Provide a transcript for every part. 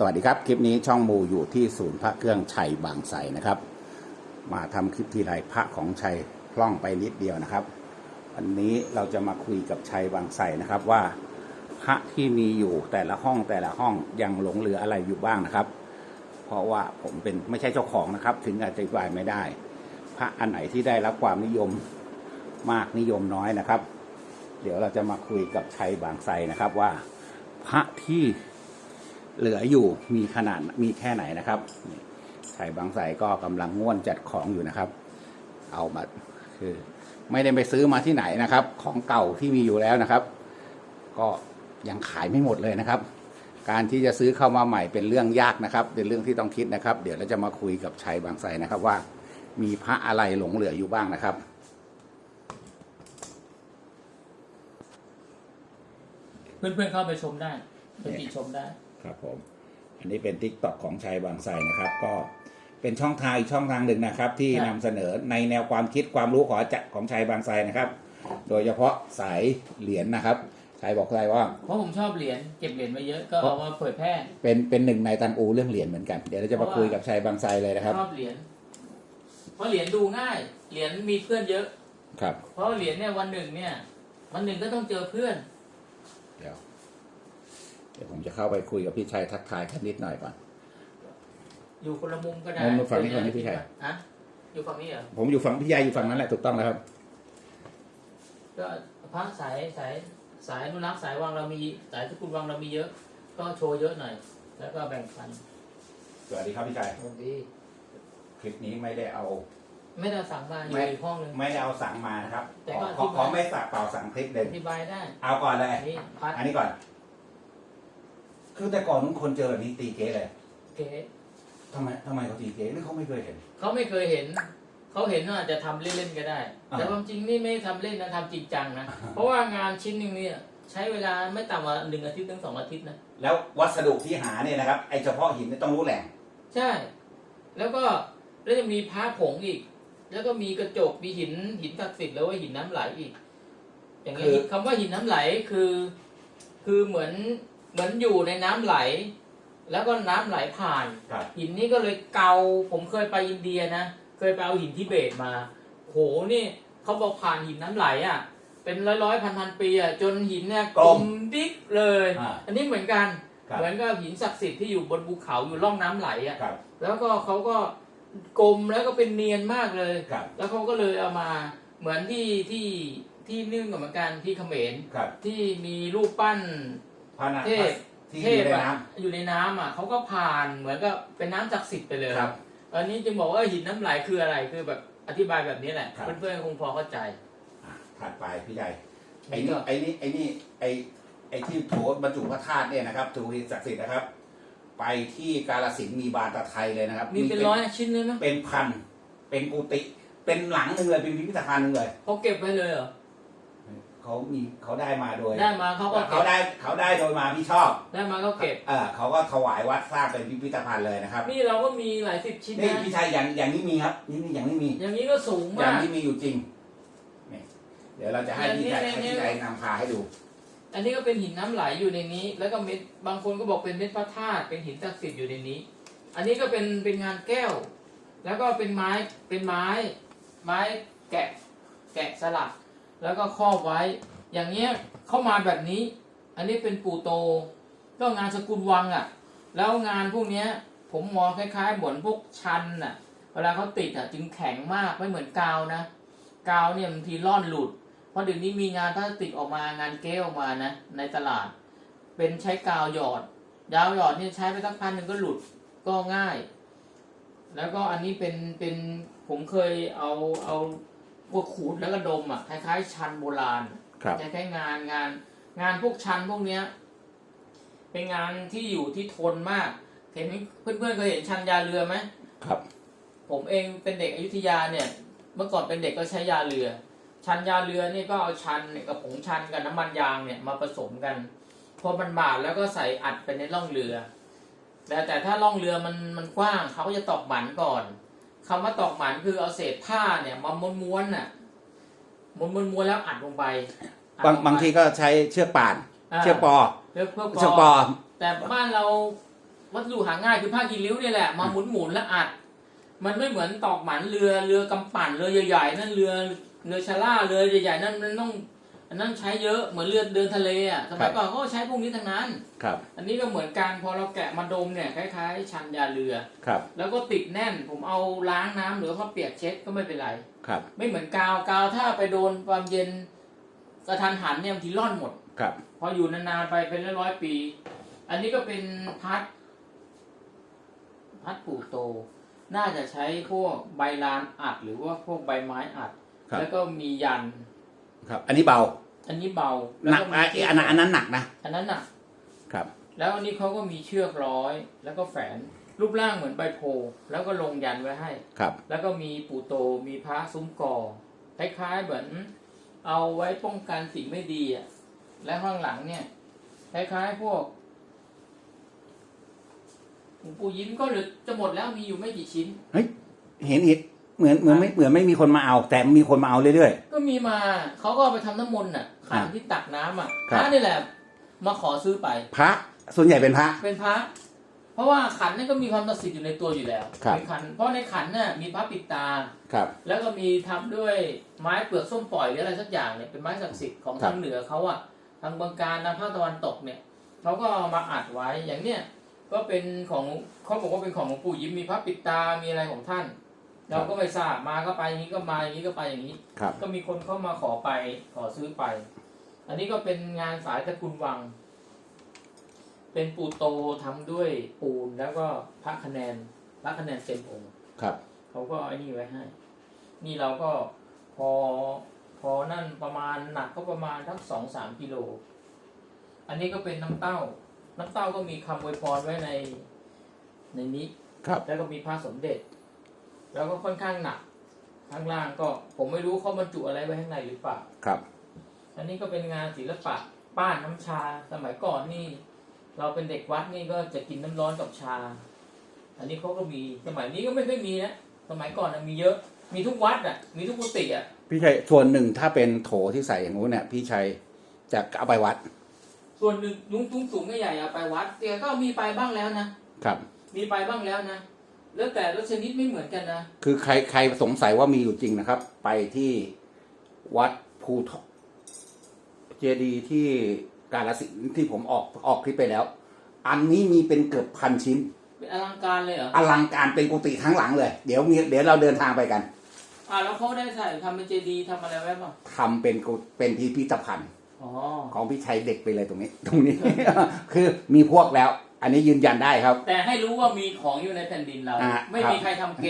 สวัสดีครับ คลิปนี้ช่องมูอยู่ที่ศูนย์พระเครื่องชัยบางไทรนะครับ มาทำคลิปทีไรพระของชัยพล่องไปนิดเดียวนะครับ วันนี้เราจะมาคุยกับชัยบางไทรนะครับว่า พระที่มีอยู่แต่ละห้องแต่ละห้องยังหลงเหลืออะไรอยู่บ้างนะครับ เพราะว่าผมเป็นไม่ใช่เจ้าของนะครับ ถึงอธิบายไม่ได้ พระอันไหนที่ได้รับความนิยมมากนิยมน้อยนะครับ เดี๋ยวเราจะมาคุยกับชัยบางไทรนะครับว่า พระที่ เหลืออยู่มีขนาดมีแค่ไหนนะครับนี่ชัยบางไทรก็กำลังง่วนจัดของอยู่นะครับ เอามาคือ ไม่ได้ไปซื้อมาที่ไหนนะครับ ของเก่าที่มีอยู่แล้วนะครับ ก็ยังขายไม่หมดเลยนะครับ การที่จะซื้อเข้ามาใหม่เป็นเรื่องยากนะครับ เป็นเรื่องที่ต้องคิดนะครับ เดี๋ยวเราจะมาคุยกับชัยบางไทรนะครับว่า มีพระอะไรหลงเหลืออยู่บ้างนะครับเพื่อนๆเข้าไปชมได้ไปติชมได้ ครับผม อันนี้เป็นทิกตอกของชัยบางไทรนะครับ ก็เป็นช่องทางอีกช่องทางหนึ่งนะครับ ที่ครับนำเสนอในแนวความคิดความรู้ของจะของชัยบางไทรนะครับ โดยเฉพาะสายเหรียญนะครับชัยบอกชัยว่า เพราะผมชอบเหรียญเก็บเหรียญมาเยอะก็เพราะเอามาเผยแพร่เป็นเป็นหนึ่งในตันอูเรื่องเหรียญเหมือนกัน เดี๋ยวเราจะมาคุยกับชัยบางไทรเลยนะครับ ชอบเหรียญเพราะเหรียญดูง่าย เหรียญมีเพื่อนเยอะ ครับ เพราะเหรียญเนี่ยวันหนึ่งเนี่ย วันหนึ่งก็ต้องเจอเพื่อนเดี๋ยวเดี๋ยวผมจะเข้าไปคุยกับพี่ชัยทักทายกันนิดหน่อยก่อน อยู่คนละมุมก็ได้มุมฝั่งนี้ก่อนนี่พี่ชัย ฮะ อยู่ฝั่งนี้เหรอ ผมอยู่ฝั่งพี่ยายอยู่ฝั่งนั้นแหละถูกต้องแล้วครับ ก็พระสายสายสายอนุรักษ์สายวังเรามีสายสกุลวังเรามีเยอะ ก็โชว์เยอะหน่อย แล้วก็แบ่งปัน สวัสดีครับพี่ชัยตรงดี คลิปนี้ไม่ได้เอา ไม่ได้สั่งมาอยู่ไม่อีกห้องหนึ่ง ไม่ได้เอาสั่งมานะครับ แต่ขอก็ขออธิบายขอไม่สักเปล่าสั่งคลิปหนึ่งอธิบายได้ เอาก่อนเลยนี่พัดอันนี้ก่อน คือแต่ก่อนนุ้นคนเจอแบบนี้ตีเก๊เลยเก๋ทำไมทำไมเขาตีเก๊หรือเขาไม่เคยเห็น เขาไม่เคยเห็น เขาเห็นว่าอาจจะทำเล่นๆก็ได้อ่าแต่ความจริงนี่ไม่ได้ทำเล่นนะทำจริงจังนะ เพราะว่างานชิ้นหนึ่งเนี่ยใช้เวลาไม่ต่ำกว่าหนึ่งอาทิตย์ถึงสองอาทิตย์นะ แล้ววัสดุที่หาเนี่ยนะครับไอเฉพาะหินเนี่ยต้องรู้แหล่ง ใช่ แล้วก็แล้วจะมีพ้าผงอีก แล้วก็มีกระจก มีหินหินศักดิ์สิทธิ์แล้วว่าหินน้ำไหลอีก อย่างนี้คือ คำว่าหินน้ำไหลคือ คือเหมือน เหมือนอยู่ในน้ำไหล แล้วก็น้ำไหลผ่านครับหินนี้ก็เลยเกาผมเคยไปอินเดียนะ เคยไปเอาหินทิเบตมา โหนี่เขาบอกผ่านหินน้ำไหลอะ เป็นร้อยร้อยพันพันปีอะจนหินเนี่ยกลมดิ๊กเลยอ่าอันนี้เหมือนกันครับเหมือนกับหินศักดิ์สิทธิ์ที่อยู่บนภูเขาอยู่ร่องน้ำไหลอะครับแล้วก็เขาก็กลมแล้วก็เป็นเนียนมากเลยครับแล้วเขาก็เลยเอามาเหมือนที่ที่ที่นึ่งกับเหมือนกันที่เขมรครับที่มีรูปปั้น พระนะเทพที่เทอยู่พในอะน้ อยู่ในน้ำอะเขาก็ผ่านเหมือนกับเป็นน้ำศักดิ์สิทธิ์ไปเลยำครับอันนี้จึงบอกว่าหินน้ำไหลคืออะไรคือแบบอธิบายแบบนี้แหละครับเพื่อนๆคงพอเข้าใจอะถัดไปพี่ใหญ่ไอ้นี่นี่ก็ไอ้นี่ไอ้นี่ไอ้ไอ้ที่โถบรรจุพระธาตุเนี่ยนะครับถูหินศักดิ์สิทธิ์นะครับ ไปที่กาลสินธุ์มีบานตะไทยเลยนะครับมีเป็นร้อยชิ้นเลยนะเป็นพันเป็นกุฏิเป็นหลังหนึ่งเลยเป็นพิพิธภัณฑ์หนึ่งเลย เขาเก็บไว้เลยเหรอ เขามีเขาได้มาโดยได้มาเขาก็เขาเก็บได้เขาได้โดยมาพี่ชอบ ได้มาเขาเก็บเออเขาก็ถวายวัดสร้างเป็นพิพิธภัณฑ์เลยนะครับ นี่เราก็มีหลายสิบชิ้นนี่นะพี่ชายอย่างอย่างนี้มีครับ นี่นี่อย่างนี้มี อย่างนี้ก็สูงอย่ามางก นี้มีอยู่จริงนี่เดี๋ยวเราจะให้พี่ชายอย่างนี้ให้พี่ชายนำพาให้ดู อันนี้ก็เป็นหินน้ำไหลอยู่ในนี้ แล้วก็เม็ดบางคนก็บอกเป็นเม็ดพระธาตุเป็นหินศักดิ์สิทธิ์อยู่ในนี้ อันนี้ก็เป็นเป็นงานแก้ว แล้วก็เป็นไม้เป็นไม้ ไม้แกะ แกะสลัก แล้วก็ครอบไว้ อย่างเงี้ยเข้ามาแบบนี้ อันนี้เป็นปูโต ก็งานสกุลวังอะ่ะ แล้วงานพวกเนี้ย ผมมองคล้ายๆเหมือนพวกชันน่ะ เวลาเขาติดอะจึงแข็งมากไม่เหมือนกาวนะ กาวเนี่ยบางทีร่อนหลุด เพราะเดี๋ยวนี้มีงานพลาสติกออกมางานเก้ออกมานะ ในตลาด เป็นใช้กาวหยอด ยาวหยอดเนี่ยใช้ไปสักพันหนึ่งก็หลุดก็ง่าย แล้วก็อันนี้เป็นเป็นผมเคยเอาเอา กขูดแล้วก็ดมอะคล้ายๆชันโบราณครับคล้ายๆงานงาน งานพวกชันพวกเนี้ย เป็นงานที่อยู่ที่ทนมาก เห็นเพื่อนๆเคยเห็นชันยาเรือไหมครับ ผมผมเองเป็นเด็กอยุธยาเนี่ย เมื่อก่อนเป็นเด็กก็ใช้ยาเรือ ชันยาเรือนี่ก็เอาชันเนี่ยกับผงชันกับน้ำมันยางเนี่ยมาผสมกันพอมันบาดแล้วก็ใส่อัดไปในร่องเรือแต่แต่ถ้าร่องเรือมันมันกว้างเขาก็จะตอกหมันก่อน คำว่าตอกหมันคือเอาเศษผ้าเนี่ยมาม้วนๆน่ะม้วนๆม้วนๆแล้วอัดลงไปอัดบางลงไปบางทีก็ใช้เชือกป่านาเชือกปอเพื่อเพื่อเชือกปอ แต่บ้านเราวัสดุหาง่ายคือผ้ากีริ้วเนี่ยแหละมาหมุนหมุนๆแล้วอัด มันไม่เหมือนตอกหมันเรือเรือกำปั่นเรือใหญ่ๆนั่นเรือเรือชาล่าเรือใหญ่ๆนั่นมันต้อง อันนั้นใช้เยอะเหมือนเรือเดินทะเลอะสมัยก่อนเขาก็ใช้พวกนี้ทั้งนั้น ครับ อันนี้ก็เหมือนกันพอเราแกะมาดมเนี่ยคล้ายๆ ชันยาเรือ ครับ แล้วก็ติดแน่นผมเอาล้างน้ำหรือเขาเปียกเช็ดก็ไม่เป็นไรครับ ไม่เหมือนกาวกาวถ้าไปโดนความเย็นกระทันหันเนี่ยบางทีร่อนหมด ครับ พออยู่นานๆไปเป็นร้อยๆปี อันนี้ก็เป็นพัด พัดปูโต น่าจะใช้พวกใบลานอัดหรือว่าพวกใบไม้อัดครับแล้วก็มียัน ครับ อันนี้เบาอันนี้เบาหนักมีอะอันนั้นอันนั้นหนักนะอันนั้นหนักครับ แล้วอันนี้เขาก็มีเชือกร้อย แล้วก็แฝนรูปร่างเหมือนใบโพธิ์แล้วก็ลงยันไว้ให้ครับ แล้วก็มีปูโตมีพระซุ้มกอคล้ายๆเหมือน เอาไว้ป้องกันสิ่งไม่ดีอะและข้างหลังเนี่ยคล้ายๆพวกหลวงปู่ยิ้มก็เหลือจะหมดแล้วมีอยู่ไม่กี่ชิ้นเห็นเห็น เหมือนเหมือนไม่เหมือนไม่มีคนมาเอา แต่มีคนมาเอาเรื่อย ก็มีมาเขาก็เอาไปทำน้ำมนต์น่ะขันอะที่ตักน้ำอะครัพบระนี่แหละ มาขอซื้อไป ๆ พระส่วนใหญ่เป็นพระ เป็นพระ เพราะว่าขันนี่ก็มีความศักดิ์สิทธิ์อยู่ในตัวอยู่แล้วครับ ในขัน เพราะในขันน่ะมีพระปิดตา ครับ แล้วก็มีทำด้วยไม้เปลือกส้มปล่อยหรืออะไรสักอย่างเนี่ยเป็นไม้ศักดิ์สิทธิ์ของครัทาบงเหนือเขาอะทางเมืองการทางภาคตะวันตกเนี่ยเขาก็เอามาอัดไว้อย่างเนี้ยก็เป็นของเขาบอกว่าเป็นของหลวงปู่ยิ้มมีพระปิดตามีอะไรของท่าน เราก็ไม่ทราบมาก็ไปอย่างนี้ก็มาอย่างนี้ก็ไปอย่างนี้ครับก็มีคนเข้ามาขอไปขอซื้อไป อันนี้ก็เป็นงานสายตระกูลวัง เป็นปูโตทำด้วยปูนแล้วก็พระคะแนนพระคะแนนเต็มองค์ครับเขาก็ไอ้นี่ไว้ให้ นี่เราก็พอพอนั่นประมาณหนักก็ประมาณทั้งสองสามกิโล อันนี้ก็เป็นน้ำเต้า น้ำเต้าก็มีคำอวยพรไว้ในในนี้ ครับ แล้วก็มีพระสมเด็จ แล้วก็ค่อนข้างหนักข้างล่างก็ผมไม่รู้เขาบรรจุอะไรไว้ข้างในหรือเปล่าครับ อันนี้ก็เป็นงานศิลปะป้านน้ำชาสมัยก่อนนี่ เราเป็นเด็กวัดนี่ก็จะกินน้ำร้อนกับชา อันนี้เขาก็มีสมัยนี้ก็ไม่ค่อยมีนะสมัยก่อนนะมีเยอะมีทุกวัดอะ มีทุกกุฏิอะพี่ชัยส่วนหนึ่งถ้าเป็นโถที่ใส่อย่างนู้นเนี่ยพี่ชัยจะเอาไปวัด ส่วนหนึ่งยุ้งตุ้งสูงใหญ่ๆเอาไปวัดเตียก็มีไปบ้างแล้วนะครับ มีไปบ้างแล้วนะ แล้วแต่ละชนิดไม่เหมือนกันนะ คือใครใครสงสัยว่ามีอยู่จริงนะครับ ไปที่วัดภูทอกเจดีย์ที่กาลสินธุ์ที่ผมออกออกคลิปไปแล้ว อันนี้มีเป็นเกือบพันชิ้น เป็นอลังการเลยเหรอ อลังการเป็นกุฏิทั้งหลังเลย เดี๋ยวมีเดี๋ยวเราเดินทางไปกันอ่าแล้วเขาได้ใส่ทำเป็นเจดีย์ทำอะไรไว้บ้างทำเป็นกุเป็นพิพิธภัณฑ์ อ๋อ ของพี่ชัยเด็กไปเลยตรงนี้ ตรงนี้ คือมีพวกแล้ว อันนี้ยืนยันได้ครับ แต่ให้รู้ว่ามีของอยู่ในแผ่นดินเรา อ่าไม่ครับมีใครทำเก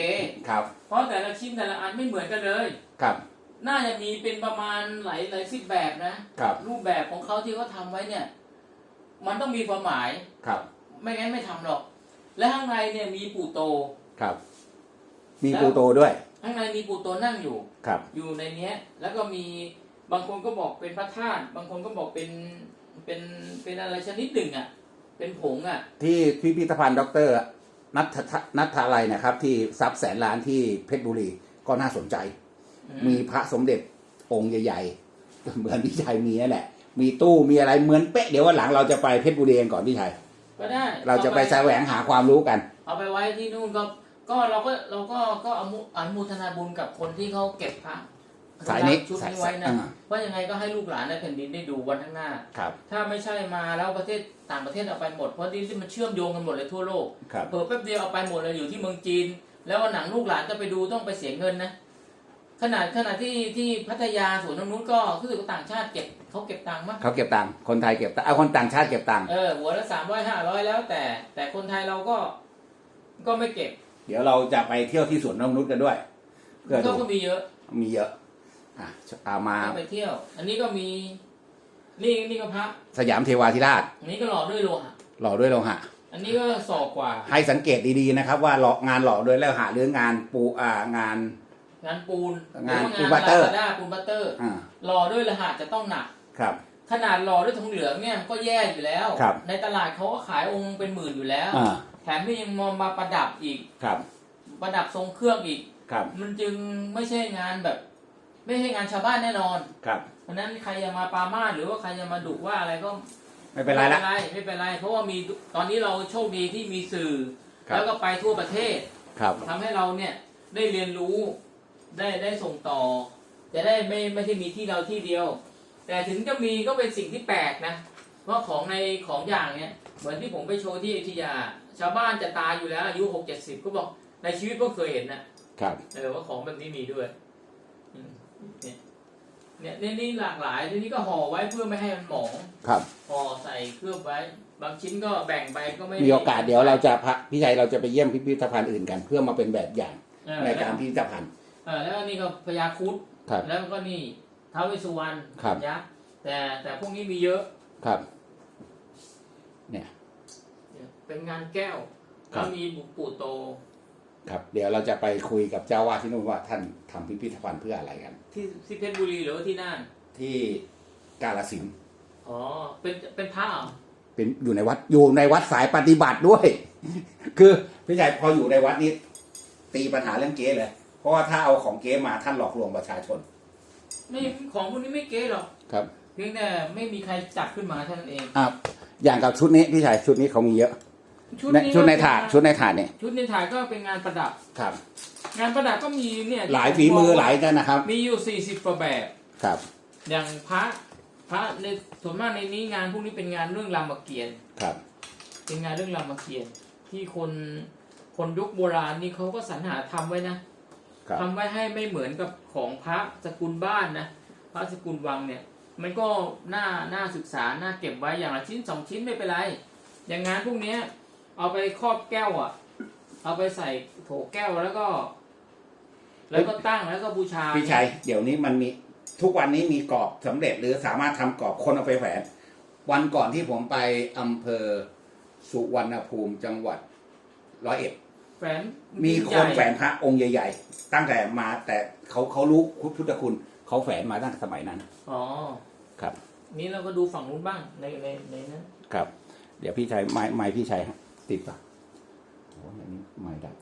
ครับ เพราะแต่ละชิ้นแต่ละอันไม่เหมือนกันเลย ครับ น่าจะมีเป็นประมาณหลายหลายสิบแบบนะ ครับ รูปแบบของเขาที่เขาทำไว้เนี่ย มันต้องมีความหมาย ครับ ไม่งั้นไม่ทำหรอก และข้างในเนี่ยมีปู่โต ครับ มีปูโตด้วย ข้างในมีปู่โตนั่งอยู่ ครับ อยู่ในเนี้ย แล้วก็มีบางคนก็บอกเป็นพระธาตุ บางคนก็บอกเป็นเป็นเป็นอะไรชนิดหนึ่งอะ เป็นผงอะ ที่พิพิธภัณฑ์ดรนัททนัทอะไรนะครับ ที่ทรัพย์แสนล้านที่เพชรบุรีก็น่าสนใจอืมีพระสมเด็จองค์ใหญ่ๆ เหมือนพี่ชัยมีนั่นแหละ มีตู้มีอะไรเหมือนเป๊ะเดี๋ยววันหลังเราจะไปเพชรบุรีกันก่อนพี่ชัยก็ได้เราจะไปแสวงหาความรู้กัน เอาไปไว้ที่นู่นก็ก็เราก็เราก็ก็อนุอนุโมทนาบุญกับคนที่เขาเก็บพระ สายนี้ชุดสายนี้ไว้นะอ่าว่ายังไงก็ให้ลูกหลานในแผ่นดินได้ดูวันข้างหน้าครับ ถ้าไม่ใช่มาแล้วประเทศต่างประเทศเอาไปหมดเพราะนี่ที่มันเชื่อมโยงกันหมดเลยทั่วโลกครับเผลอแป๊บเดียวเอาไปหมดเลยอยู่ที่เมืองจีน แล้ววันหนังลูกหลานจะไปดูต้องไปเสียเงินนะขนาดขนาดที่ที่พัทยาสวนนงนุ้นก็รู้สึกว่าต่างชาติเก็บเขาเก็บตังค์มั้งเขาเก็บตังค์คนไทยเก็บตังค์เอาคนต่างชาติเก็บตังค์เออหัวละสามร้อยห้าร้อยแล้วแต่ แต่คนไทยเราก็ก็ไม่เก็บ เดี๋ยวเราจะไปเที่ยวที่สวนนงนุชกันด้วยเพื่อก็ดูก็มีเยอะมีเยอะ อะเอามาก็ไปเที่ยว อันนี้ก็มี นี่นี่ก็พระสยามเทวาธิราช อันนี้ก็หล่อด้วยโลหะหล่อด้วยโลหะ อันนี้ก็ศอกกว่า ให้สังเกตดีๆนะครับ ว่าหล่องานหล่อด้วยโลหะหรืองานปูอ่างาน งานปูนงานหรือว่ปูนบัตเตอร์ลาซาด้าปูนบัตเตอร์อ่าหล่อด้วยโลหะจะต้องหนักครับ ขนาดหล่อด้วยทองเหลืองเนี่ยมันก็แย่อยู่แล้วครับในตลาดเขาก็ขายองค์เป็นหมื่นอยู่แล้วอ่าแถมที่ยังมองมาประดับอีกครับ ประดับทรงเครื่องอีกครับ มันจึงไม่ใช่งานแบบ ไม่ใช่งานชาวบ้านแน่นอน ครับเพราะฉะนั้นใครจะมาปรามาสหรือว่าใครจะมาดุว่าอะไรก็ไม่เป็นไรละไม่เป็นไรไม่เป็นไรเพราะว่ามีตอนนี้เราโชคดีที่มีสื่อ ครับ แล้วก็ไปทั่วประเทศครับ ทำให้เราเนี่ยได้เรียนรู้ได้ได้ส่งต่อ จะได้ไม่ไม่ใช่มีที่เราที่เดียว แต่ถึงจะมีก็เป็นสิ่งที่แปลกนะว่าของในของอย่างเนี่ยเหมือนที่ผมไปโชว์ที่อยุธยา ชาวบ้านจะตายอยู่แล้วอายุหกเจ็ดสิบก็บอกในชีวิตเพิ่งเคยเห็นนะครับ เออว่าของแบบนี้มีด้วยอืม เนี่ยเนี่ยเนี่ยนี่หลากหลายทีนี้ก็ห่อไว้เพื่อไม่ให้มันหมองครับ ห่อใส่เคลือบไว้ บางชิ้นก็แบ่งไปก็ไม่มีโอกาสเดี๋ยวเราจะพาพี่ชัยเราจะไปเยี่ยมพิพิธภัณฑ์อื่นกัน เพื่อมาเป็นแบบอย่างเออในแล้วการพิพิธภัณฑ์ เออแล้วก็นี่ก็พญาครุดครับ แล้วก็นี่ท้าวเวสสุวรรณครับ ยักษ์แต่แต่พวกนี้มีเยอะครับ เนี่ย เป็นงานแก้วครัแล้บวมีบุปู่โต ครับ เดี๋ยวเราจะไปคุยกับเจ้าวาดที่นู่นว่าท่านทำพิพิธภัณฑ์เพื่ออะไรกัน ที่ที่เพชรบุรีหรือว่าที่น่านที่กาลสินธุ์อ๋อเป็นเป็นพระเหรอเป็นอยู่ในวัดอยู่ในวัดสายปฏิบัติด้วย คือพี่ชัยพออยู่ในวัดนี้ ตีปัญหาเรื่องเก๊เลย เพราะว่าถ้าเอาของเก๊มาท่านหลอกลวงประชาชน ไม่ของพวกนี้ไม่เก๋หรอกครับเพียงแต่ไม่มีใครจับขึ้นมาเท่านั้นเองอะอย่างกับชุดนี้พี่ชัยชุดนี้เขามีเยอะ ชุดในนี้ชุดในก็เป็ถาดงชุดในถาดเนี่ยชุดในถาดก็เป็นงานประดับ ครับ งานประดับก็มีเนี่ยหลายฝีมือหลายกันนะครับ มีอยู่สี่สิบกว่าแบบ ครับ อย่างพระพระในส่วนมากในนี้งานพวกนี้เป็นงานเรื่องรามเกียรติ์ครับ เป็นงานเรื่องรามเกียรติ์ที่คนคนยุคโบราณนี่เขาก็สรรหาทำไว้นะครับ ทำไว้ให้ไม่เหมือนกับของพระสกุลบ้านนะพระสกุลวังเนี่ย มันก็น่าน่าศึกษาน่าเก็บไว้อย่างละชิ้นสองชิ้นไม่เป็นไร อย่างงานพวกเนี้ย เอาไปครอบแก้วอะ เอาไปใส่โถแก้วแล้วก็ แล้วก็ตั้งแล้วก็บูชาพี่ชัยเดี๋ยวนี้มันมีทุกวันนี้มีกรอบสำเร็จหรือสามารถทำกรอบคนเอาไปแขวน วันก่อนที่ผมไปอำเภอสุวรรณภูมิจังหวัดร้อยเอ็ด แฝนมีคนแฝนพระองค์ใหญ่ ๆ ตั้งแต่มาแต่เขาเขารู้พุทธคุณเขาแฝนมาตั้งแต่สมัยนั้น อ๋อครับ นี้เราก็ดูฝั่งนู้นบ้างในในในนั้น ครับ เดี๋ยวพี่ชัยไม้ไม้พี่ชัยฮะ ติดปะโอ้ยอันนี้ไม้ดับ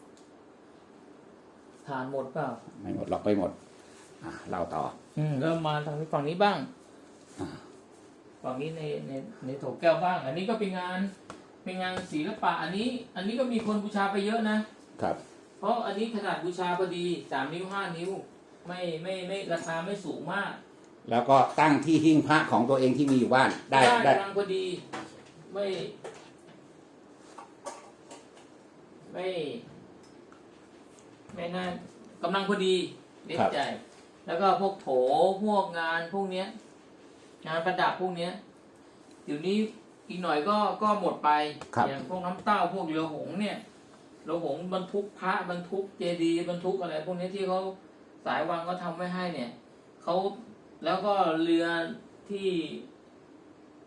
ทานหมดเปล่าไม่หมดหรอกไปหมด อะเราต่อ อืมก็มาทางนี้ฝั่งนี้บ้างอ่าฝั่งนี้ในในในโถแก้วบ้าง อันนี้ก็เป็นงานเป็นงานศิลปะ อันนี้ อันนี้ก็มีคนบูชาไปเยอะนะครับ เพราะอันนี้ขนาดบูชาพอดีสามนิ้วห้านิ้ว ไม่ไม่ไม่ราคาไม่สูงมาก แล้วก็ตั้งที่หิ้งพระของตัวเองที่มีอยู่บ้านได้ได้กำลังพอดี ไม่ ไม่ ไม่น่ากำลังพอดีเด็ดใจ แล้วก็พวกโถพวกงานพวกเนี้ย งานประดับพวกเนี้ยเดี๋ยวนี้อีกหน่อยก็ก็หมดไปครับอย่างพวกน้ำเต้าพวกเรือหงส์เนี่ยเรือหงส์บรรทุกพระบรรทุกเจดีย์บรรทุกอะไร พวกนี้ที่เขาสายวังก็ทำไว้ให้เนี่ยเขาแล้วก็เรือที่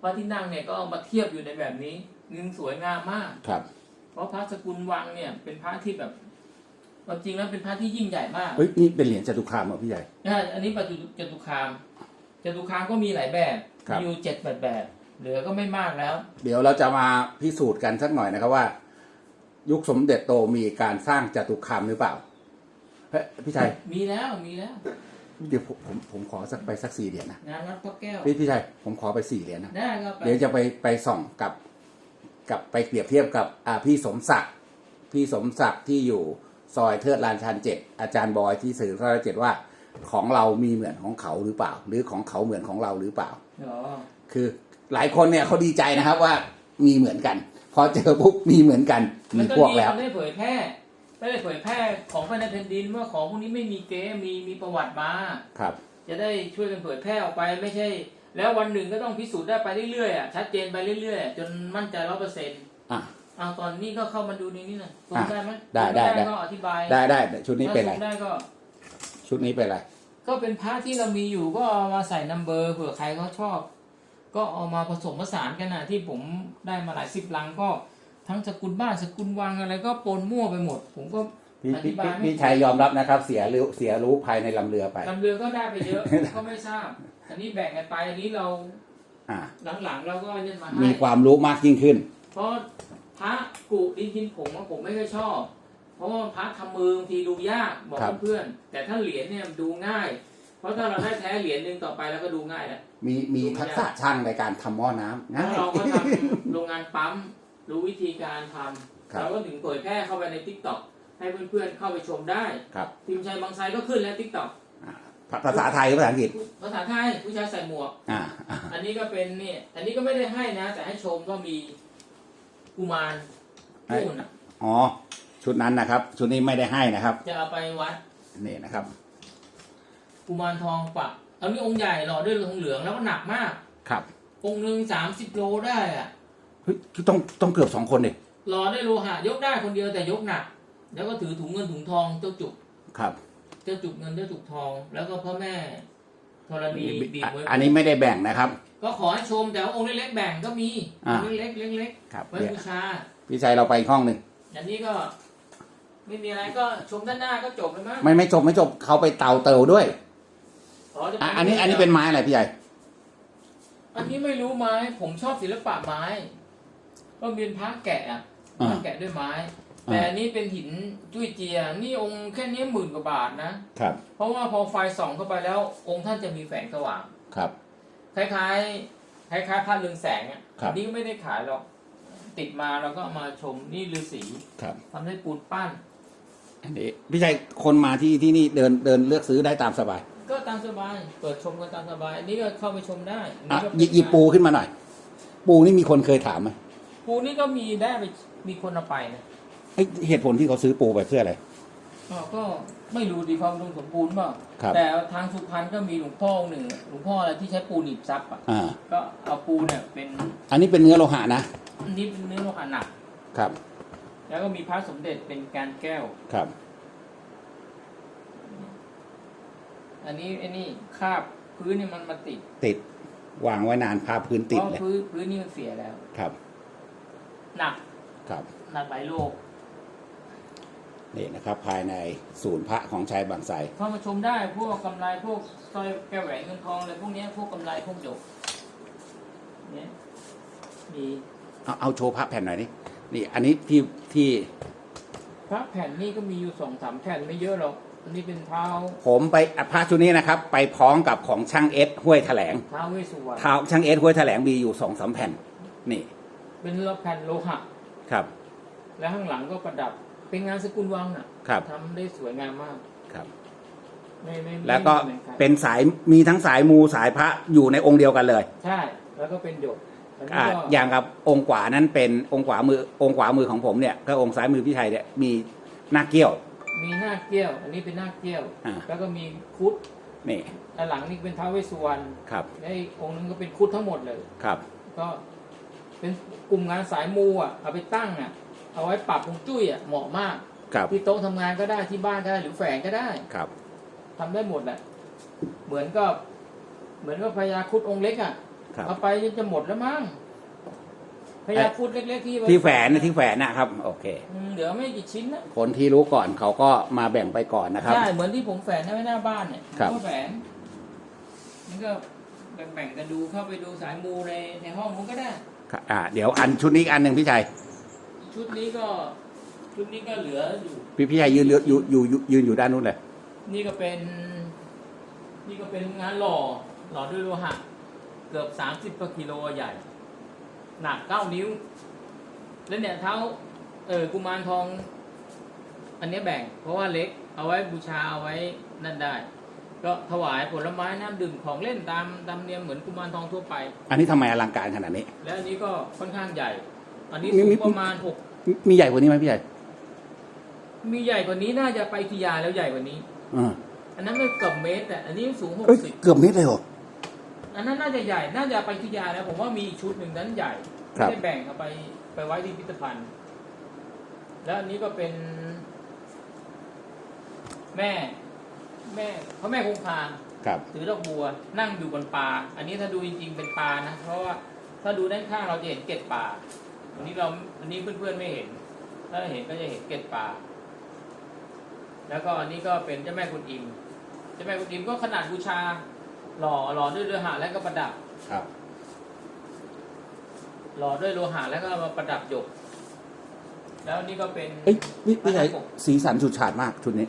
พระที่นั่งเนี่ยก็เอามาเทียบอยู่ในแบบนี้นึงสวยงามมากครับเพ ราะพระสกุลวังเนี่ยเป็นพระที่แบบความจริงแล้วเป็นพระที่ยิ่งใหญ่มากเฮ้ยนี่เป็นเหรียญจตุคามเหรอพี่ใหญ่นะอันนี้ปัจจุจตุคามจตุคามก็มีหลายแบบครับมีอยู่เจ็ดแปดแบบเหลือก็ไม่มากแล้ว เดี๋ยวเราจะมาพิสูจน์กันสักหน่อยนะครับว่า ยุคสมเด็จโตมีการสร้างจตุคามหรือเปล่าเฮ้ยพี่ชัยมีแล้วมีแล้ว เดี๋ยวผมผมผมขอสักไปสักสี่เหรียญนะงานวัดพระแก้วพี่พี่ชัยผมขอไปสี่เหรียญนะได้ก็ไปเดี๋ยวจะไปไปส่องกับ กับไปเปรียบเทียบกับอ่าพี่สมศักดิ์พี่สมศักดิ์ที่อยู่ซอยเทิดลานชันเจ็ดอาจารย์บอยที่สื่อทอดเจ็ดว่าของเรามีเหมือนของเขาหรือเปล่า หรือของเขาเหมือนของเราหรือเปล่าอ๋อคือหลายคนเนี่ยเขาดีใจนะครับว่ามีเหมือนกัน พอเจอปุ๊บมีเหมือนกันมีแล้วก็พวกนี่แล้วเขาได้เผยแพร่ไม่ได้เผยแพร่ของภายในแผ่นดินว่าของพวกนี้ไม่มีเก๊มีมีประวัติมาครับ จะได้ช่วยกันเผยแพร่ออกไปไม่ใช่ แล้ววันหนึ่งก็ต้องพิสูจน์ได้ไปเรื่อยๆอะชัดเจนไปเรื่อยๆจนมั่นใจร้อยเปอร์เซ็นต์อะเอาตอนนี้ก็เข้ามาดูในนี้หน่อยซูมอะได้ไหมได้ได้ซูมได้ก็อธิบายได้ได้ชุดนี้เป็นอะไรถ้าซูมได้ก็ ชุดนี้เป็นอะไรก็เป็นพระที่เรามีอยู่ก็เอามาใส่นัมเบอร์เผื่อใครเขาชอบ ก็เอามาผสมผสานกันนะที่ผมได้มาหลายสิบลังก็ทั้งสกุลบ้านสกุลวังอะไรก็ปนมั่วไปหมด ผมก็พี่อธิพี่บายพี่ไม่พี่ชัยยอมรับนะครับ เสียรู้เสียรู้ภายในลำเรือไปลำเรือก็ได้ไปเยอะก็ไม่ทราบ อันนี้แบ่งกันไปอันนี้เราอ่าหลังๆเราก็เนี่ยมามีให้ความรู้มากยิ่งขึ้น เพราะพระกุดินทินผงอะผมไม่ค่อยชอบ เพราะว่าพระทำมือบางทีดูยากบอกครับ เพื่อนๆแต่ถ้าเหรียญเนี่ยดูง่าย เพราะถ้าเราได้แท้เหรียญหนึ่งต่อไปแล้วก็ดูง่ายแล้ว มีมีทักษะช่างในการทำหม้อน้ำแล้ง่าวยเราก็ทำโรงงานปั๊มรู้วิธีการทำครับเราก็ถึงเผยแพร่เข้าไปในทิกตอกให้เพื่อนๆเข้าไปชมได้ ครับ ทีมชัยบางไซก็ขึ้นแล้วทิกตอก อ่าภาษาไทยหรือภาษาอังกฤษ ภาษาไทยผู้ชายใส่หมวก อ่าอ่าอันนี้ก็เป็นนี่อันนี้ก็ไม่ได้ให้นะ แต่ให้ชมว่ามีกุมารนู่นน่ะอ๋อ ชุดนั้นนะครับ ชุดนี้ไม่ได้ให้นะครับ จะเอาไปวัดนี่นะครับ กุมารทองปักอันนี้องค์ใหญ่หล่อด้วยทองเหลืองแล้วก็หนักมาก ครับองค์หนึ่งสามสิบโลได้อะเฮ้ยต้องต้องเกือบสองคนดิหล่อด้วยโลหะยกได้คนเดียวแต่ยกหนัก แล้วก็ถือถุงเงินถุงทองเจ้าจุก ครับ เจ้าจุกเงินเจ้าจุกทอง แล้วก็พ่อแม่ธรณีบีบไว้อันนี้ไม่ได้แบ่งนะครับ ก็ขอให้ชมแต่ว่าองค์เล็กๆแบ่งก็มีอ่าองค์เล็กๆเล็กครับๆไว้เดี๋ยวบูชาพี่ชัยเราไปอีกห้องหนึ่งอันนี้ก็ไม่มีอะไรก็ชมด้านหน้าก็จบแล้วมั้งไม่ไม่จบไม่จบเขาไปเตาเตาด้วยอ๋อจะอะอันนี้อันนี้เป็นไม้อะไรพี่ใหญ่ อันนี้ไม่รู้ไม้ ผมชอบศิลปะไม้ ก็เป็นพระแกะอะอ่าพระแกะด้วยไม้อ่า แต่อันนี้เป็นหินจุ้ยเจีย นี่องค์แค่นี้หมื่นกว่าบาทนะ ครับ เพราะว่าพอไฟส่องเข้าไปแล้ว องค์ท่านจะมีแสงสว่าง ครับ คล้ายๆ คล้ายๆผ้าเรืองแสงอะครับอันนี้ก็ไม่ได้ขายหรอก ติดมาเราก็เอามาชม นี่ฤาษีครับ ทำด้วยปูนปั้น อันนี้พี่ชัยคนมาที่ที่นี่เดินเดินเลือกซื้อได้ตามสบายก็ตามสบาย เปิดชมกันตามสบาย อันนี้ก็เข้าไปชมได้อันอะนี้ก็หยิบหยิบปูขึ้นมาหน่อย ปูนี่มีคนเคยถามไหมปูนี่ก็มีได้ไป มีคนเอาไปนะเอ้ยเหตุผลที่เขาซื้อปูไปเพื่ออะไร อ๋อก็ไม่รู้ดีความอุดมสมบูรณ์เปล่าครับ แต่ทางสุพรรณก็มีหลวงพ่อองค์หนึ่งหลวงพ่ออะไรที่ใช้ปูหนีบซับอะอ่า ก็เอาปูเนี่ยเป็นอันนี้เป็นเนื้อโลหะนะอันนี้เป็นเนื้อโลหะหนัก ครับแล้วก็มีพระสมเด็จเป็นการแก้ว ครับ อันนี้ไอ้นี่คาบพื้นนี่มันมาติดติดวางไว้นานพาพื้นเพติดราะเลยพื้นพื้นนี่มันเสียแล้ว ครับหนักครับ หนักหลายโล นี่นะครับภายในศูนย์พระของชายบางไทรเข้ามาชมได้พวกกำไรพวกสร้อยแก้วแหวนเงินทองอะไรพวกเนี้ยพวกกำไรพวกหยกเนี่ยมีเอาเอาโชว์พระแผ่นหน่อยนี่นี่อันนี้ที่ที่พระแผ่นนี่ก็มีอยู่สองสามแผ่นไม่เยอะหรอกอันนี้เป็นเท้าผมไปอะพระชุดนี้นะครับ ไปพร้อมกับของช่างเอสห้วยแถลงเท้าเวสสุวรรณเท้าช่างเอสห้วยแถลงมีอยู่สองสามแผ่นนี่ เป็นแผ่นโลหะครับ และข้างหลังก็ประดับ เป็นงานสกุลวังน่ะครับ ทำได้สวยงามมากครับ ไม่ไม่ไม่แล้วก็ไม่หมือนใครเป็นสายมีทั้งสายมูสายพระอยู่ในองค์เดียวกันเลยใช่ แล้วก็เป็นหยกอันนี้อะก็อย่างกับองค์ขวานั้นเป็นองค์ขวามือองค์ขวามือของผมเนี่ยก็องค์ซ้ายมือพี่ชัยเนี่ยมีหน้าเกี้ยว มีหน้าเกี้ยว อันนี้เป็นหน้าเกี้ยว อ่า แล้วก็มีคุดนี่ด้านหลังนี่เป็นท้าวเวสสุวรรณครับและอีกองค์นึงก็เป็นคุดทั้งหมดเลย ครับ ก็เป็นกลุ่มงานสายมูอะเอาไปตั้งอะ เอาไว้ปรับฮวงจุ้ยอะเหมาะมากครับที่โต๊ะทำงานก็ได้ที่บ้านก็ได้หรือแฝงก็ได้ครับทำได้หมดแหละเหมือนกับเหมือนกับพญาครุดองค์เล็กอะครับ เอาไปจะหมดแล้วมั้งพญาครุดเล็ก ๆ ที่ไว้ที่แฝนนะที่แฝนนะครับ โอเค อืมเหลือไม่กี่ชิ้นนะคนที่รู้ก่อนเขาก็มาแบ่งไปก่อนนะครับ ใช่เหมือนที่ผมแฝนให้ไว้หน้าบ้านเนี่ยครับ ผมก็แฝนนี่ก็แบ่งๆกันดูเข้าไปดูสายมูในในห้องนู้นก็ได้ ครับอ่าเดี๋ยวอันชุดนี้อีกอันหนึ่งพี่ชัย ชุดนี้ก็ชุดนี้ก็เหลืออยู่ พี่พี่ชัยยืนอยู่อยู่อยู่อยู่ยืนอยู่ด้านนู้นเลย นี่ก็เป็น นี่ก็เป็นงานหล่อหล่อด้วยโลหะเกือบสามสิบกว่ากิโลใหญ่ หนักเก้านิ้ว แล้วเนี่ยเท้าเออกุมารทอง อันเนี้ยแบ่ง เพราะว่าเล็ก เอาไว้บูชาเอาไว้นั่นได้ ก็ถวายผลไม้น้ำดื่มของเล่นตามตามเนียมเหมือนกุมารทองทั่วไป อันนี้ทำไมอลังการขนาดนี้ และอันนี้ก็ค่อนข้างใหญ่ อันนี้มีสูมีงประมาณหกมีมีใหญ่กว่านี้ไหมพี่ชัยมีใหญ่กว่านี้น่าจะไปทิยาแล้วใหญ่กว่านี้ อ่าอันนั้นไม่เกือบเมตรแต่อันนี้สูงหกเอ้ยสิบเกือบเมตรเลยเหรอ อันนั้นน่าจะใหญ่น่าจะไปทิยาแล้วผมว่ามีอีกชุดหนึ่งนั้นใหญ่ครับไม่ได้แบ่งเอาไปไปไว้ที่พิพิธภัณฑ์ แล้วอันนี้ก็เป็น แม่ แม่พระแม่คงคาครับ ถือดอกบัว นั่งอยู่บนปลาอันนี้ถ้าดูจริงๆเป็นปลานะเพราะว่าถ้าดูด้านข้างเราจะเห็นเกล็ดปลา อันนี้เราอันนี้เพื่อนๆไม่เห็น ถ้าเห็นก็จะเห็นเกล็ดปลา แล้วก็อันนี้ก็เป็นเจ้าแม่กุนอิม เจ้าแม่กุนอิมก็ขนาดบูชา หล่อหล่อด้วยโลหะและก็ประดับ ครับ หล่อด้วยโลหะแล้วก็เอามาประดับหยก แล้วนี่ก็เป็น เอ้ยพี่พี่ชัยสีสันสุดฉาดมากชุดนี้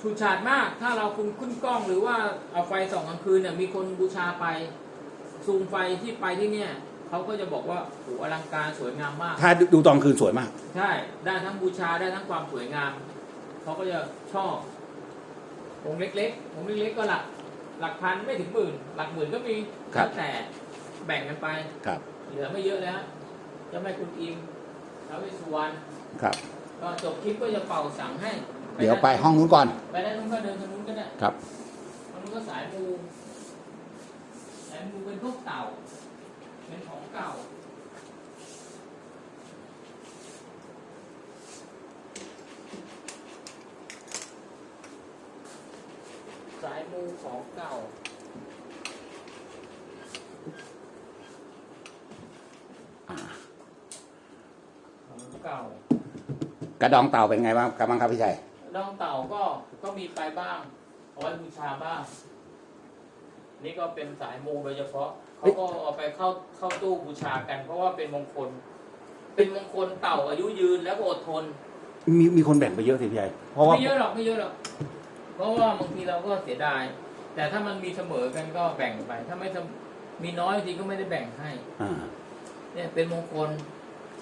ฉูดฉาดมาก ถ้าเราคุณขึ้นกล้องหรือว่าเอาไฟส่องกลางคืนเนี่ยมีคนบูชาไป ซูมไฟที่ไปที่เนี่ย เขาก็จะบอกว่าโอ้โหอลังการสวยงามมาก ถ้าดูตอนคืนสวยมาก ใช่ ได้ทั้งบูชาได้ทั้งความสวยงาม เขาก็จะชอบองค์เล็กๆองค์เล็กๆก็หลักหลักพันไม่ถึงหมื่น หลักหมื่นก็มีครับแล้วแต่แบ่งกันไปครับ เหลือไม่เยอะแล้วเจะไม่คุณอิงท้าวเวสสุวรรณครับ ก็จบคลิปก็จะเป่าสั่งให้ เดี๋ยวไปห้องนู้นก่อน ไปด้านนู้นก็เดินทางนู้นก็ได้ครับทางนู้นก็สายมูสายมูเป็นพวกเต่า เป็นของเก่า สายมูของเก่าอ่าของเก่า กระดองเต่าเป็นไงบ้างครับบ้างครับพี่ชัยดองเต่าก็ก็มีไปบ้างเอาไว้บูชาบ้าง นี่ก็เป็นสายมูโดยเฉพาะ เขาก็เอาไปเข้าเข้าตู้บูชากัน เพราะว่าเป็นมงคล เป็นมงคลเต่าอายุยืนแล้วก็อดทน มีมีคนแบ่งไปเยอะสิพี่ชัยเพราะว่า ไม่เยอะหรอกไม่เยอะหรอกเพราะว่าบางทีเราก็เสียดาย แต่ถ้ามันมีเสมอกันก็แบ่งไป ถ้าไม่เสมมีน้อยบางทีก็ไม่ได้แบ่งให้ อ่า เนี่ยเป็นมงคล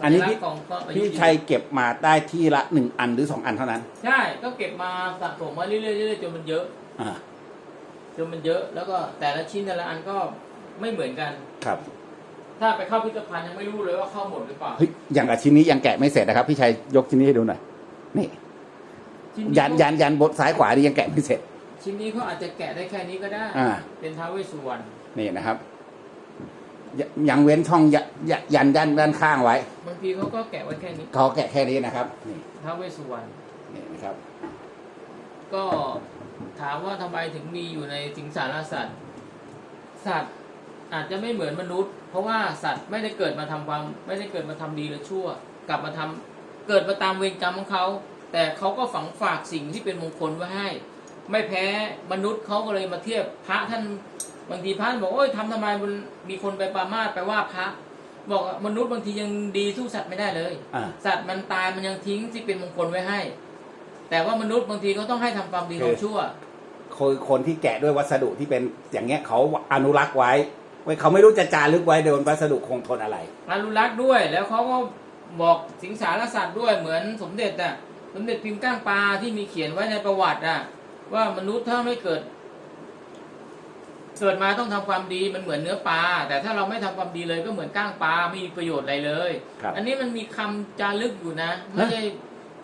อันนี้สัญพี่ลักษณ์ของก็อายุพี่ยืนชัยเก็บมาได้ที่ละหนึ่งอันหรือสองอันเท่านั้น ใช่ก็เก็บมาสะสมมาเรื่อยๆเรื่อยๆจนมันเยอะ อ่า จนมันเยอะแล้วก็แต่ละชิ้นแต่ละอันก็ ไม่เหมือนกัน ครับ ถ้าไปเข้าพิพิธภัณฑ์ยังไม่รู้เลยว่าเข้าหมดหรือเปล่าเฮ้ยอย่างกับชิ้นนี้ยังแกะไม่เสร็จนะครับ พี่ชัยยกชิ้นนี้ให้ดูหน่อยนี่ชิ้นยันนี้ยันยันบนซ้ายขวานี่ยังแกะไม่เสร็จ ชิ้นนี้เขาอาจจะแกะได้แค่นี้ก็ได้ อ่า เป็นท้าวเวสสุวรรณนี่นะครับยยังเว้นช่องยยยันด้านด้านข้างไว้บางทีเขาก็แกะไว้แค่นี้เขาแกะแค่นี้นะครับ นี่ท้าวเวสสุวรรณนี่นะครับ ก็ถามว่าทำไมถึงมีอยู่ในสิงสารสัตว์สัตว์ อาจจะไม่เหมือนมนุษย์ เพราะว่าสัตว์ไม่ได้เกิดมาทำความ ไม่ได้เกิดมาทำดีหรือชั่ว กลับมาทำเกิดมาตามเวรกรรมของเขา แต่เขาก็ฝังฝากสิ่งที่เป็นมงคลไว้ให้ ไม่แพ้มนุษย์เขาก็เลยมาเทียบพระท่านบางทีพระท่านบอกโอ้ยทำทำไมมันมีคนไปปรามาสไปว่าพระ บอกว่ามนุษย์บางทียังดีสู้สัตว์ไม่ได้เลยอ่าสัตว์มันตายมันยังทิ้งที่เป็นมงคลไว้ให้ แต่ว่ามนุษย์บางทีก็ต้องให้ทำความดีความชั่วคนคนที่แกะด้วยวัสดุที่เป็นอย่างเงี้ยเขาอนุรักษ์ไว้ไว้ เขาไม่รู้จะจารึกไว้โดยวัสดุคงทนอะไร อนุรักษ์ด้วยแล้วเขาก็บอกสิงสารสัตว์ด้วยเหมือนสมเด็จอะสมเด็จพิมพ์ก้างปลาที่มีเขียนไว้ในประวัติอะ ว่ามนุษย์ถ้าไม่เกิดเกิดมาต้องทำความดีมันเหมือนเนื้อปลาแต่ถ้าเราไม่ทำความดีเลยก็เหมือนก้างปลาไม่มีประโยชน์อะไรเลย ครับอันนี้มันมีคำจารึกอยู่นะ ไม่ใช่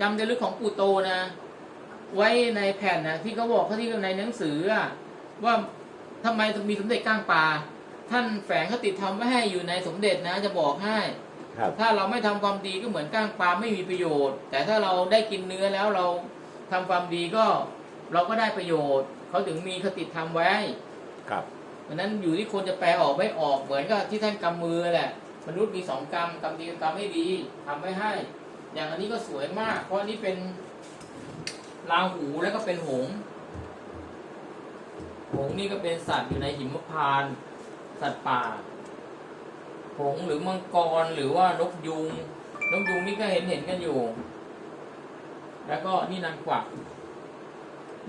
จำจารึกของปู่โตนะ ไว้ในแผ่นนะที่เขาบอกเขาที่ในหนังสืออะว่าทำไมถึงมีสมเด็จก้างปลา ท่านแฝงคติธรรมไว้ให้อยู่ในสมเด็จนะจะบอกให้ ครับ ถ้าเราไม่ทำความดีก็เหมือนก้างปลาไม่มีประโยชน์ แต่ถ้าเราได้กินเนื้อแล้วเราทำความดีก็เราก็ได้ประโยชน์ เขาถึงมีคติธรรมไว้ครับ เพราะฉะนั้นอยู่ที่คนจะแปลออกไม่ออกเหมือนกับที่ท่านกำมือแหละ มนุษย์มีสองกรรมกรรมดีกับกรรมไม่ดีทำไว้ให้ อย่างอันนี้ก็สวยมาก เพราะอันนี้เป็นราหูแล้วก็เป็นหงส์หงส์นี่ก็เป็นสัตว์อยู่ในหิมพานต์ สัตว์ป่าหงส์หรือมังกรหรือว่านกยุง นกยุงนี่ก็เห็นเห็นกันอยู่ แล้วก็นี่นางกวัก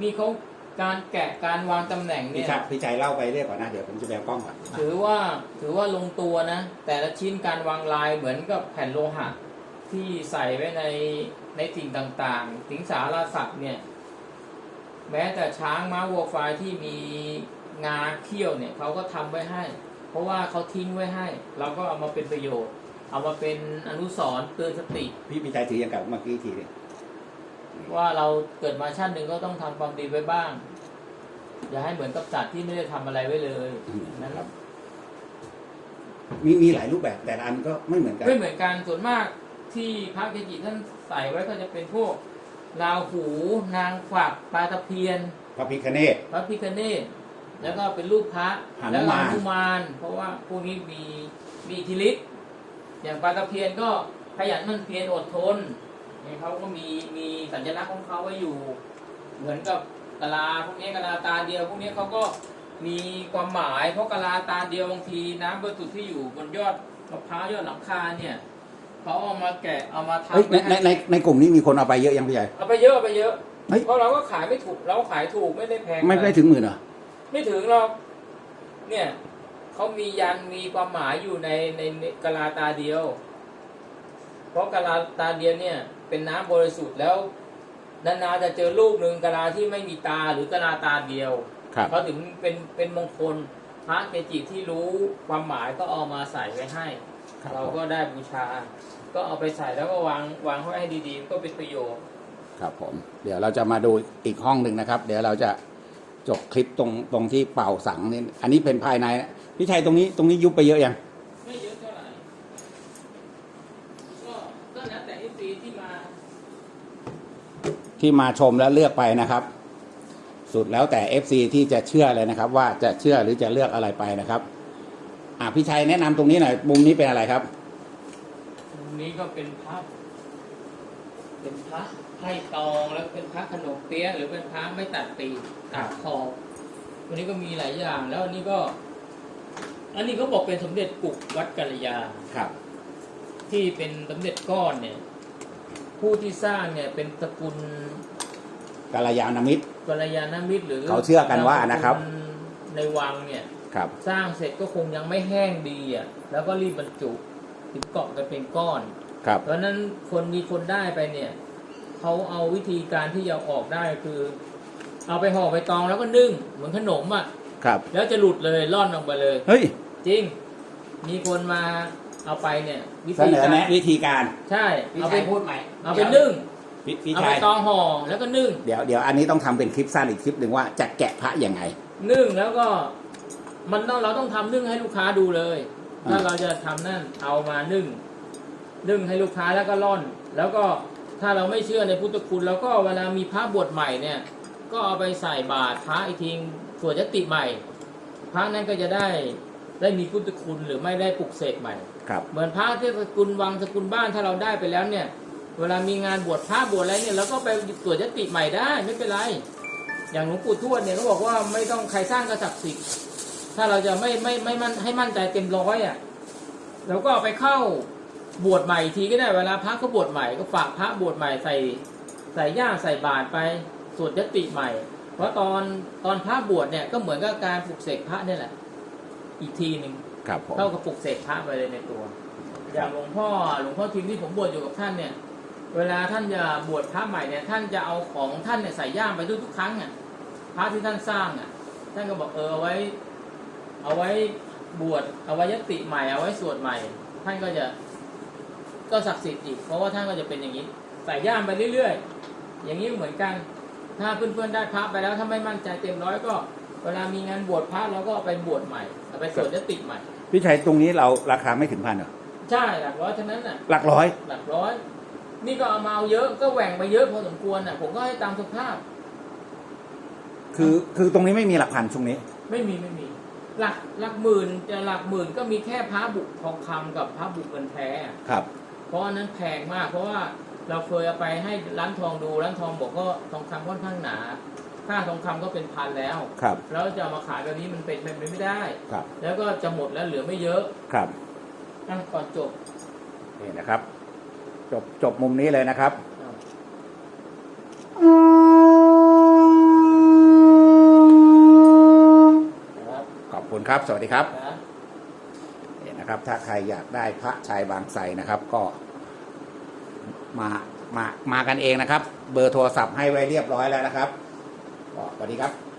นี่เขาการแกะการวางตำแหน่งพี่เนี่ย ชัยพี่ชัยเล่าไปเรื่อยก่อนนะเดี๋ยวผมจะแบกล้องก่อนถือว่าถือว่าลงตัวนะ แต่ละชิ้นการวางลายเหมือนกับแผ่นโลหะ ที่ใส่ไว้ในในสิ่งต่างๆ สิงสาราสัตว์เนี่ย แม้แต่ช้างม้าวัวควายที่มี งาเขี้ยวเนี่ยเขาก็ทำไว้ให้ เพราะว่าเขาทิ้งไว้ให้ เราก็เอามาเป็นประโยชน์ เอามาเป็นอนุสรณ์เตือนสติ พี่พี่ชัยถืออย่างกับเมื่อกี้ทีนึงว่าเราเกิดมาชาติหนึ่งก็ต้องทำความดีไว้บ้าง อย่าให้เหมือนกับสัตว์ที่ไม่ได้ทำอะไรไว้เลยนั่นแหละมีมีหลายรูปแบบแต่ละอันก็ไม่เหมือนกันไม่เหมือนกันส่วนมากที่พระเกจิท่านใส่ไว้ก็จะเป็นพวกราหู นางขวักปลาตะเพียนพระพิคเนตพระพิคเนต แล้วก็เป็นรูปพระหนุมาน แล้วก็หนุมาน เพราะว่าพวกนี้มีมีอิทธิฤทธิ์อย่างปลาตะเพียนก็ขยันหมันเพียรอดทนเนี่ยเขาก็มีมีสัญลักษณ์ของเขาไว้อยู่ เหมือนกับกะลาพวกนี้กะลาตาเดียว พวกนี้เขาก็มีความหมาย เพราะกะลาตาเดียวบางทีน้ำบริสุทธิ์ที่อยู่บนยอดมะพร้าวยอดหลังคาเนี่ยเขาเอามาแกะเอามาเฮ้ยทำในไว้ในให้ในในกลุ่มนี้มีคนเอาไปเยอะยังพี่ชัยเอาไปเยอะเอาไปเยอะเฮ้ย เพราะเราก็ขายไม่ถูกเราขายถูกไม่ได้แพงไม่อะรไม่ถึงหมื่นเหรอ ไม่ถึงหรอก เนี่ยเขามียันมีความหมายอยู่ในในในกะลาตาเดียว เพราะกะลาตาเดียวเนี่ย เป็นน้ำบริสุทธิ์แล้วนานๆจะเจอลูกหนึ่งกะลาที่ไม่มีตาหรือกะลาตาเดียวครับเขาถึงเป็นเป็นมงคลพระเกจิที่รู้ความหมายก็เอามาใส่ไว้ให้ครับเราผมก็ได้บูชา ก็เอาไปใส่แล้วก็วางวางไว้ให้ดีๆ ก็เป็นประโยชน์ ครับผม เดี๋ยวเราจะมาดูอีกห้องหนึ่งนะครับ เดี๋ยวเราจะ จบคลิปตรงตรงที่เป่าสังนี่อันนี้เป็นภายในนะพี่ชัยตรงนี้ตรงนี้ยุบไปเยอะยัง ไม่เยอะเท่าไหร่ ก็ก็แล้วแต่ไอ้ปีที่มาที่มาชมแล้วเลือกไปนะครับ สุดแล้วแต่ FC ที่จะเชื่อเลยนะครับ ว่าจะเชื่อหรือจะเลือกอะไรไปนะครับ อะพี่ชัยแนะนำตรงนี้หน่อยมุมนี้เป็นอะไรครับ ตรงนี้ก็เป็นพระเป็นพระให้ตองแล้วเป็นพระขนมเปี๊ยะหรือเป็นพระไม่ตัดปีก ตัดคอวันนี้ก็มีหลายอย่าง แล้วอันนี้ก็ อันนี้เขาบอกเป็นสมเด็จกุกวัดกัลยาครับ ที่เป็นสมเด็จก้อนเนี่ย ผู้ที่สร้างเนี่ยเป็นตระกูลกัลยาณมิตร กัลยาณมิตรหรือเขาเชื่อกันว่านะครับ ในวังเนี่ย ครับ สร้างเสร็จก็คงยังไม่แห้งดีอะ แล้วก็รีบบรรจุถึงเกาะกันเป็นก้อน ครับ เพราะฉะนั้นคนมีคนได้ไปเนี่ย เขาเอาวิธีการที่จะเอาออกได้คือ เอาไปห่อใบตองแล้วก็นึ่งเหมือนขนมอะ ครับ แล้วจะหลุดเลยล่อนออกมาเลย เฮ้ย จริง มีคนมาเอาไปเนี่ย วิเสธีนอการแนะวิธีการใช่ พี่เอาชัไปยพูดใหม่เอาไปนึ่งพี่พี่เอาชัไปยตองห่อแล้วก็นึ่ง เดี๋ยวเดี๋ยวอันนี้ต้องทำเป็นคลิปสั้นอีกคลิปหนึ่งว่าจะแกะพระยังไง นึ่งแล้วก็มันต้องเราต้องทำนึ่งให้ลูกค้าดูเลย อ่า ถ้าเราจะทำนั่นเอามานึ่ง นึ่งให้ลูกค้าแล้วก็ร่อน แล้วก็ถ้าเราไม่เชื่อในพุทธคุณเราก็เวลามีพระบวชใหม่เนี่ย ก็เอาไปใส่บาตรพระอีกทีส่วนยติใหม่ พระนั้นก็จะได้ได้มีพุทธคุณหรือไม่ได้ปลุกเสกใหม่ ครับ เหมือนพระที่สกุลวังสกุลบ้านถ้าเราได้ไปแล้วเนี่ย เวลามีงานบวชพระบวชอะไรเนี่ยเราก็ไปตรวจยติใหม่ได้ไม่เป็นไร อย่างหลวงปู่ทวดเนี่ยเขาบอกว่าไม่ต้องใครสร้างก็ศักดิ์สิทธิ์ถ้าเราจะไม่ไม่ไม่มั่นให้มั่นใจเต็มร้อยอะเราก็เอาไปเข้าบวชใหม่อีกทีก็ได้เวลาพระเขาบวชใหม่ก็ฝากพระบวชใหม่ใส่ใส่ย่ามใส่บาตรไป สวดยติใหม่ เพราะตอนตอนพระบวชเนี่ยก็เหมือนกับการปลุกเสกพระเนี่ยแหละ อีกทีหนึ่งครับผมเท่ากับปลุกเสกพระไปเลยในตัว อย่างหลวงพ่อหลวงพ่อทิมที่ผมบวชอยู่กับท่านเนี่ย เวลาท่านจะบวชพระใหม่เนี่ย ท่านจะเอาของท่านเนี่ยใส่ย่ามไปทุกๆครั้งอะพระที่ท่านสร้างอะ ท่านก็บอกเออเอาไว้ เอาไว้บวชเอาไว้ยติใหม่เอาไว้สวดใหม่ ท่านก็จะก็ศักดิ์สิทธิ์อีกเพราะว่าท่านก็จะเป็นอย่างนี้ใส่ย่ามไปเรื่อยๆ อย่างนี้เหมือนกัน ถ้าเพื่อนๆได้พระไปแล้วถ้าไม่มั่นใจเต็มร้อยก็ เวลามีงานบวชพระเราก็เอาไปบวชใหม่เอาไปสวดยติใหม่ พี่ชัยตรงนี้เราราคาไม่ถึงพันเหรอใช่หลักร้อยเท่านั้นน่ะ หลักร้อย หลักร้อย นี่ก็เอามาเอาเยอะก็แหว่งไปเยอะพอสมควรน่ะ ผมก็ให้ตามสภาพ คือคือตรงนี้ไม่มีหลักพันช่วงนี้ ไม่มีไม่มี หลักหลักหมื่นจะหลักหมื่นก็มีแค่พระบุกทองคำกับพระบุกเงินแท้ครับ เพราะอันนั้นแพงมากเพราะว่า เราเคยเอาไปให้ร้านทองดูร้านทองบอกก็ทองคำค่อนข้างหนา ค่าทองคำก็เป็นพันแล้วครับแล้วจะเอามาขายแบบนี้มันเป็นเป็นไปไม่ได้ครับ แล้วก็จะหมดแล้วเหลือไม่เยอะครับอะก่อนจบนี่นะครับ จบจบมุมนี้เลยนะครับอะนะครับขอบคุณครับ สวัสดีครับนะนี่นะครับ ถ้าใครอยากได้พระชายบางไทรนะครับ ก็ มามามากันเองนะครับ เบอร์โทรศัพท์ให้ไว้เรียบร้อยแล้วนะครับสวัสดีครับ